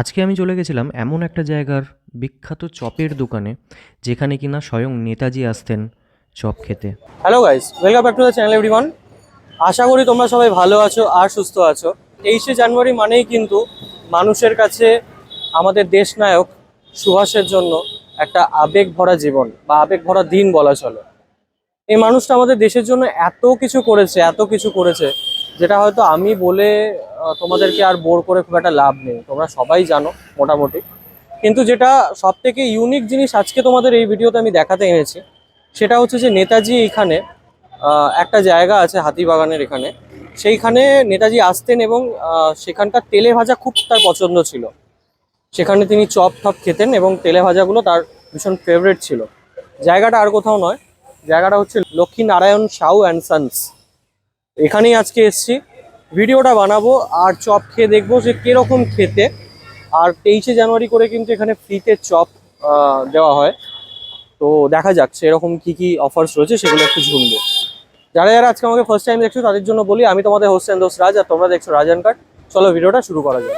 আজকে আমি চলে গেছিলাম এমন একটা জায়গার বিখ্যাত চপের দোকানে, যেখানে কিনা স্বয়ং নেতাজি আসতেন চপ খেতে। Hello guys welcome back to the channel everyone আশা করি তোমরা সবাই ভালো আছো আর সুস্থ আছো। তেইশে জানুয়ারি মানেই কিন্তু মানুষের কাছে আমাদের দেশ নায়ক সুভাষের জন্য একটা আবেগ ভরা জীবন বা আবেগ ভরা দিন বলা চলে। এই মানুষটা আমাদের দেশের জন্য এত কিছু করেছে, এত কিছু করেছে, যেটা হয়তো আমি বলে তোমাদেরকে আর বোর করে খুব একটা লাভ নেই। তোমরা সবাই জানো, মোটামুটি। কিন্তু যেটা সব থেকে ইউনিক জিনিস আজকে তোমাদের এই ভিডিওতে আমি দেখাতে এনেছি, সেটা হচ্ছে যে নেতাজি এখানে একটা জায়গা আছে হাতিবাগানের এখানে। সেইখানে নেতাজি আসতেন এবং সেখানকার তেলে ভাজা খুব তার পছন্দ ছিল। সেখানে তিনি চপ টপ খেতেন এবং তেলে ভাজাগুলো তার ভীষণ ফেভারিট ছিল। জায়গাটা আর কোথাও নয়, জায়গাটা হচ্ছে লক্ষ্মী নারায়ণ সাউ অ্যান্ড সন্স। এখানেই আজকে এসছি। ভিডিওটা বানাবো আর চপ খেয়ে দেখব যে কীরকম খেতে। আর তেইশে জানুয়ারি করে কিন্তু এখানে ফ্রিতে চপ দেওয়া হয়। তো দেখা যাক সেরকম কি কি অফার্স রয়েছে, সেগুলো একটু ঝুমবো। যারা যারা আজকে আমাকে ফার্স্ট টাইম দেখছ, তাদের জন্য বলি, আমি তোমাদের হোসেন দোষ রাজ, আর তোমরা দেখছ রাজান কাট চলো, ভিডিওটা শুরু করা যাক।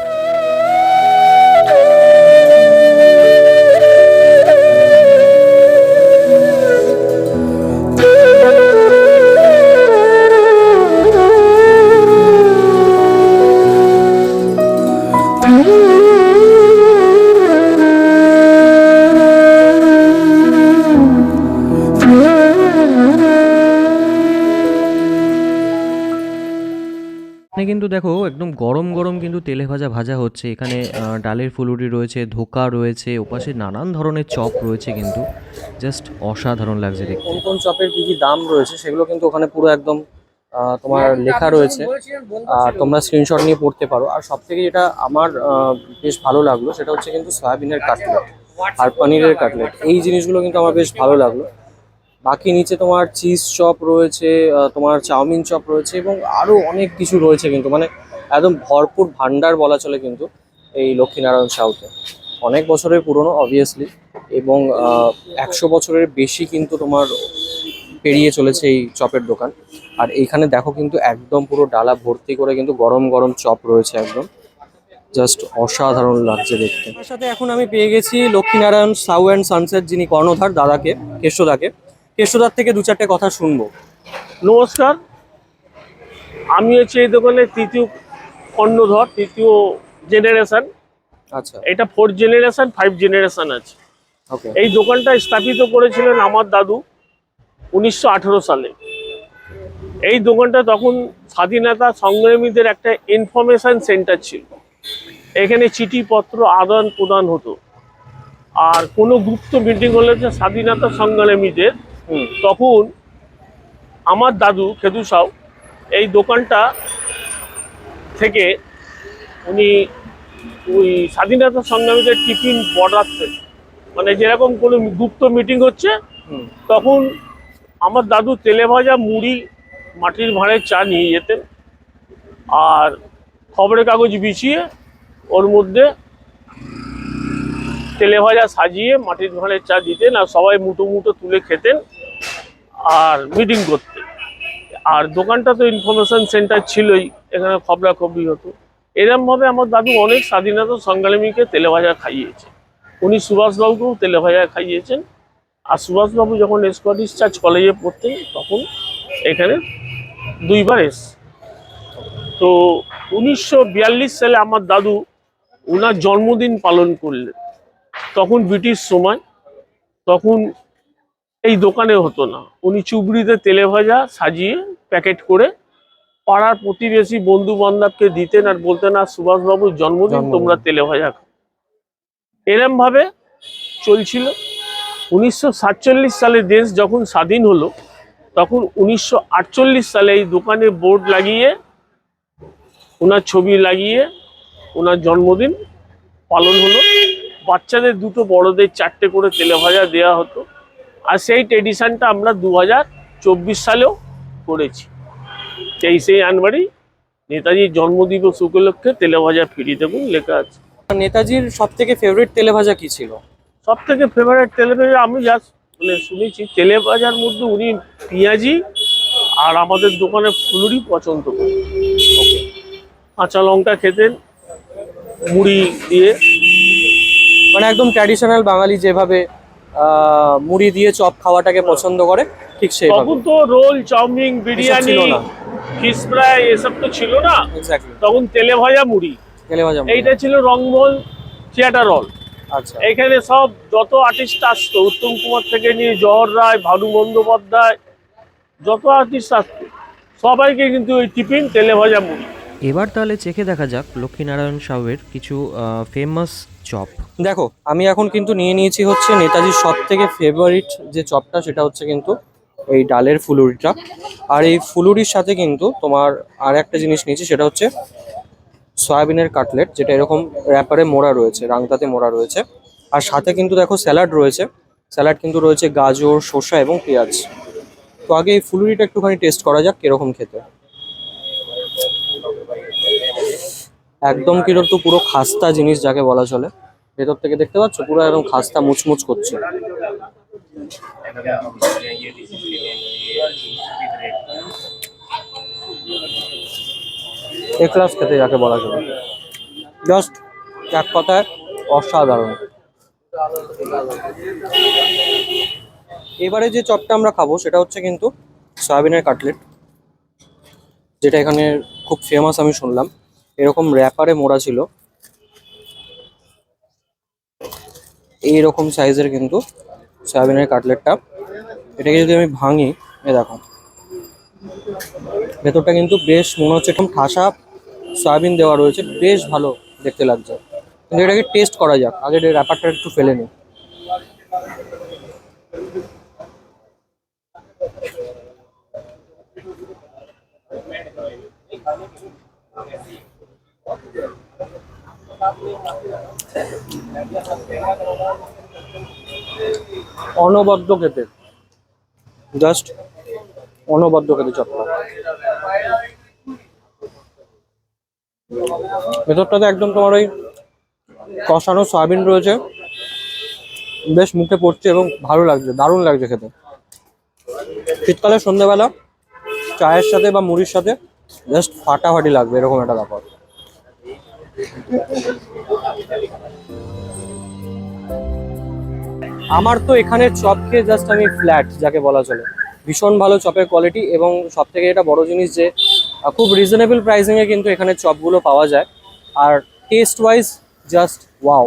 এখানে কিন্তু দেখো একদম গরম গরম কিন্তু তেলে ভাজা ভাজা হচ্ছে। এখানে ডালের ফুলুরি রয়েছে, ধোকা রয়েছে, ওপাশে নানান ধরনের চপ রয়েছে কিন্তু। জাস্ট অসাধারণ লাগছে দেখতে। কোন কোন চপের কি কি দাম রয়েছে সেগুলো কিন্তু ওখানে পুরো একদম তোমার লেখা রয়েছে। আর তোমরা স্ক্রিনশট নিয়ে পড়তে পারো। আর সব থেকে যেটা আমার বেশ ভালো লাগল সেটা হচ্ছে কিন্তু সয়াবিনের কাটলেট, আর পনিরের কাটলেট। এই জিনিসগুলো কিন্তু আমার বেশ ভালো লাগল। বাকি নিচে তোমার চিজ চপ রয়েছে তোমার চাউমিন চপ রয়েছে এবং আরও অনেক কিছু রয়েছে কিন্তু মানে একদম ভরপুর ভান্ডার বলা চলে কিন্তু এই লক্ষ্মীনারায়ণ সাউথে অনেক বছরের পুরনো অবভিয়াসলি এবং একশো বছরের বেশি কিন্তু তোমার পেরিয়ে চলেছে এই চপের দোকান। আর এইখানে দেখো কিন্তু একদম পুরো ডালা ভর্তি করে কিন্তু গরম গরম চপ রয়েছে একদম। জাস্ট অসাধারণ লাগছে দেখতে। সাথে এখন আমি পেয়ে গেছি লক্ষ্মীনারায়ণ সাউ অ্যান্ড সানসেট যিনি কর্ণধার, দাদাকে কেষ্টদাকে কেষ্টদার থেকে দু চারটে কথা শুনব। নমস্কার। আমি হচ্ছে এই দোকানে তৃতীয় কর্ণধর তৃতীয় জেনারেশন। আচ্ছা। এটা ফোর্থ জেনারেশন ফাইভ জেনারেশন আছে। ওকে এই দোকানটা স্থাপিত করেছিলেন আমার দাদু উনিশশো আঠেরো সালে। এই দোকানটা তখন স্বাধীনতা সংগ্রামীদের একটা ইনফরমেশন সেন্টার ছিল। এখানে চিঠিপত্র আদান প্রদান হতো। আর কোনো গুপ্ত মিটিং হলে স্বাধীনতা সংগ্রামীদের তখন আমার দাদু খেদু সাউ এই দোকানটা থেকে উনি ওই স্বাধীনতা সংগ্রামীদের টিফিন বর্ডার থেকে মানে যেরকম কোনো গুপ্ত মিটিং হচ্ছে তখন আমার দাদু তেলে ভাজা মুড়ি মাটির ভাঁড়ের চা নিয়ে যেতেন আর খবরের কাগজ বিছিয়ে ওর মধ্যে তেলে ভাজা সাজিয়ে মাটির ভাঁড়ের চা দিতেন আর সবাই মুটো মুটো তুলে খেতেন আর মিটিং করতেন। আর দোকানটা তো ইনফরমেশন সেন্টার ছিলই, এখানে খবরাখবরি হতো। এরমভাবে আমার দাদু অনেক স্বাধীনতা সংগ্রামীকে তেলে ভাজা খাইয়েছে। উনি সুভাষবাবুকেও তেলে ভাজা খাইয়েছেন। আর সুভাষবাবু যখন স্কটিশ চার্চ কলেজে পড়তেন, তখন এখানে দুইবার এস। তো উনিশশো বিয়াল্লিশ সালে আমার দাদু ওনার জন্মদিন পালন করলেন। ব্রিটিশ সময় তখন এই দোকানে হতো না। উনি চুবড়িতে তেলে ভাজা সাজিয়ে প্যাকেট করে পাড়ার প্রতিবেশী বন্ধু বান্ধবকে দিতেন আর বলতেন আর সুভাষবাবুর জন্মদিন। তোমরা তেলে ভাজা খাও। এরম ভাবে চলছিল। উনিশশো সাতচল্লিশ সালে দেশ যখন স্বাধীন হলো তখন উনিশশো আটচল্লিশ সালে এই দোকানে বোর্ড লাগিয়ে ওনার ছবি লাগিয়ে ওনার জন্মদিন পালন হলো। বাচ্চাদের দুটো বড়দের চারটে করে তেলে ভাজা দেওয়া হতো। আর সেই ট্রেডিশনটা আমরা দু হাজার চব্বিশ সালেও করেছি। তেইশে জানুয়ারি নেতাজির জন্মদিবস উপলক্ষে তেলে ভাজা ফিরি দেখুন লেখা আছে। নেতাজির সব থেকে ফেভারিট তেলে ভাজা কি ছিল? সব থেকে ফেভারিট তেলে ভাজা আমি যা মানে শুনেছি তেলে ভাজার মধ্যে উনি পেঁয়াজি আর আমাদের দোকানে ফুলুরি পছন্দ করেন। ওকে কাঁচা লঙ্কা খেতেন মুড়ি দিয়ে। মানে একদম ট্র্যাডিশনাল বাঙালি যেভাবে মুড়ি দিয়ে চপ খাওয়াটাকে পছন্দ করে ঠিক সেইভাবে। তখন তো roll chow mein biryani fish fry এসব তো ছিল না। তখন তেলে ভাজা মুড়ি। তেলে ভাজা এইটা ছিল রংমহল থিয়েটার হল আচ্ছা। এইখানে সব যত আর্টিস্ট আসতো উত্তম কুমার থেকে নিয়ে জহর রায় ভানু বন্দ্যোপাধ্যায় যত আর্টিস্ট আসতো সবাইকে কিন্তু ওই টিফিন তেলে ভাজা মুড়ি। এবার তাহলে চেখে দেখা যাক লক্ষ্মীনারায়ণ সাউয়ের কিছু ফেমাস চপ। দেখো, আমি এখন কিন্তু নিয়ে নিয়েছি হচ্ছে নেতাজির সব থেকে ফেভারিট যে চপটা, সেটা হচ্ছে কিন্তু এই ডালের ফুলুরিটা। আর এই ফুলুরির সাথে কিন্তু তোমার আর একটা জিনিস নিয়েছি, সেটা হচ্ছে সয়াবিনের কাটলেট, যেটা এরকম র্যাপারে মোড়া রয়েছে রাংতাতে মোড়া রয়েছে। আর সাথে কিন্তু দেখো স্যালাড রয়েছে। স্যালাড কিন্তু রয়েছে গাজর, শসা এবং পেঁয়াজ। তো আগে এই ফুলুরিটা একটুখানি টেস্ট করা যাক কীরকম খেতে। একদম কিন্তু পুরো খাস্তা জিনিস যাকে বলা চলে। ভেতর থেকে দেখতে পাচ্ছ? পুরো একদম খাস্তা মুচমুচ করছে। এ ক্লাস খেতে যাকে বলা চলে। জাস্ট এক কথায় অসাধারণ। এবারে যে চপটা আমরা খাব, সেটা হচ্ছে কিন্তু সয়াবিনের কাটলেট, যেটা এখানে খুব ফেমাস আমি শুনলাম। এরকম র্যাপারে মোড়া ছিল। এইরকম সাইজের কিন্তু সয়াবিনের কাটলেটটা। এটাকে যদি আমি ভাঙি এ দেখো। ভেতরটা কিন্তু বেশ মনে হচ্ছে একদম ঠাসা সয়াবিন দেওয়া রয়েছে, বেশ ভালো দেখতে লাগছে। কিন্তু এটাকে টেস্ট করা যাক, আগে র্যাপারটা একটু ফেলে নিই। অনবদ্য খেতে জাস্ট অনবদ্য খেতে চপটা ভেতরটাতে একদম তোমার ওই কষানো সয়াবিন রয়েছে। বেশ মুখে পড়ছে এবং ভালো লাগছে দারুণ লাগছে খেতে। শীতকালে সন্ধ্যেবেলা চায়ের সাথে বা মুড়ির সাথে জাস্ট ফাটাফাটি লাগবে এরকম একটা ব্যাপার। আমার তো এখানে চপ খেয়ে জাস্ট আমি ফ্ল্যাট যাকে বলা চলে। ভীষণ ভালো চপের কোয়ালিটি এবং সব থেকে এটা বড় জিনিস যে খুব রিজনেবল প্রাইসিংয়ে কিন্তু এখানে চপগুলো পাওয়া যায়। আর টেস্ট ওয়াইজ জাস্ট ওয়াও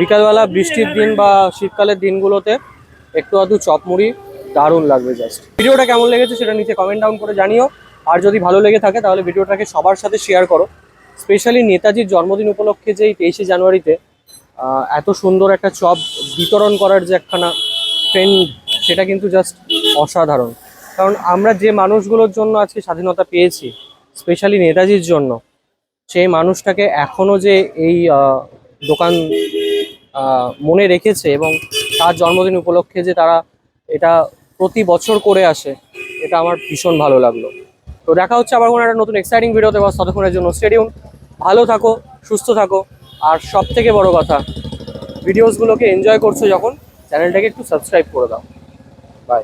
বিকালবেলা বৃষ্টির দিন বা শীতকালের দিনগুলোতে একটু আধটু চপ মুড়ি দারুণ লাগবে জাস্ট ভিডিওটা কেমন লেগেছে সেটা নিচে কমেন্ট ডাউন করে জানিও। আর যদি ভালো লেগে থাকে তাহলে ভিডিওটাকে সবার সাথে শেয়ার করো। স্পেশালি নেতাজির জন্মদিন উপলক্ষে যে তেইশে জানুয়ারিতে এত সুন্দর একটা চপ বিতরণ করার যে একখানা ট্রেন্ড সেটা কিন্তু জাস্ট অসাধারণ। কারণ আমরা যে মানুষগুলোর জন্য আজকে স্বাধীনতা পেয়েছি, স্পেশালি নেতাজির জন্য, সেই মানুষটাকে এখনও যে এই দোকান মনে রেখেছে এবং তার জন্মদিন উপলক্ষে যে তারা এটা প্রতি বছর করে আসে, এটা আমার ভীষণ ভালো লাগল। তো দেখা হচ্ছে আবার কোনো একটা নতুন এক্সাইটিং ভিডিওতে বা ততক্ষণের জন্য। স্টেডিয়াম ভালো থাকো, সুস্থ থাকো। আর সব থেকে বড় কথা ভিডিওসগুলোকে এনজয় করছ যখন চ্যানেলটাকে একটু সাবস্ক্রাইব করে দাও। বাই